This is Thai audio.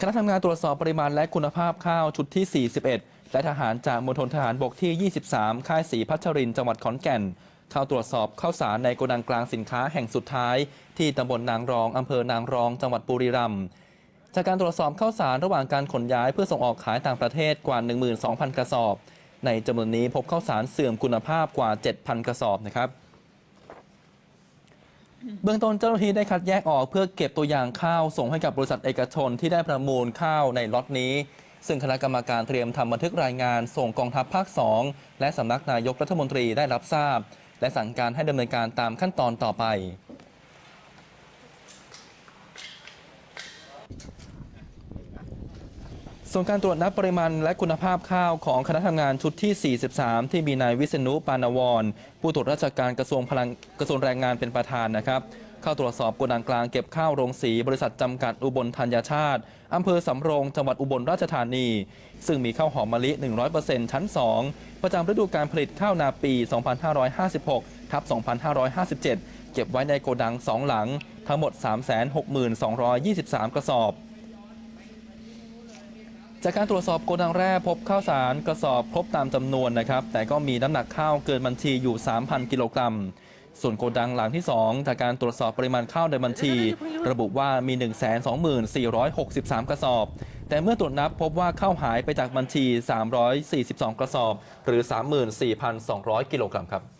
คณะทำงานตรวจสอบปริมาณและคุณภาพข้าวชุดที่ 41 และทหารจากมณฑลทหารบกที่ 23 ค่ายศรีพัชรินจังหวัดขอนแก่น เข้าตรวจสอบข้าวสารในโกดังกลางสินค้าแห่งสุดท้าย ที่ตำบลนางรองอำเภอนางรอง จังหวัดบุรีรัมย์จากการตรวจสอบข้าวสารระหว่างการขนย้ายเพื่อส่งออกขายต่างประเทศกว่า 12,000 กระสอบ ในจำนวนนี้พบข้าวสารเสื่อมคุณภาพกว่า 7,000 กระสอบนะครับ เบื้องต้นเจ้าหน้าที่ได้คัดแยกออกเพื่อเก็บตัวอย่างข้าวส่งให้กับบริษัทเอกชนที่ได้ประมูลข้าวในล็อตนี้ ซึ่งคณะกรรมการเตรียมทำบันทึกรายงาน ส่งกองทัพภาค 2 และสำนักนายกรัฐมนตรีได้รับทราบ และสั่งการให้ดำเนินการตามขั้นตอนต่อไป ส่วนการตรวจนับปริมาณและคุณภาพข้าวของคณะทำงานชุดที่ 43 ที่มีนายวิษณุปานวร ผู้ตรวจราชการกระทรวงพลังกระทรวงแรงงานเป็นประธานนะครับ เข้าตรวจสอบโกดังกลางเก็บข้าวโรงสี บริษัทจำกัดอุบลธัญชาติอำเภอสำโรงจังหวัดอุบลราชธานี ซึ่งมีข้าวหอมมะลิ 100%ชั้น 2 ประจำฤดูการผลิตข้าวนาปี 2556ทับ2557 เก็บไว้ในโกดัง 2 หลัง ทั้งหมด 362,223 กระสอบ จากการตรวจสอบโกดังแร่พบข้าวสารกระสอบครบตามจำนวนนะครับ แต่ก็มีน้ำหนักข้าวเกินบัญชีอยู่ 3,000 กิโลกรัม ส่วนโกดังหลังที่ 2 จากการตรวจสอบปริมาณข้าวในบัญชี ระบุว่ามี 124,463 กระสอบ แต่เมื่อตรวจนับพบว่าข้าวหายไปจากบัญชี 342 กระสอบ หรือ 34,200 กิโลกรัมครับ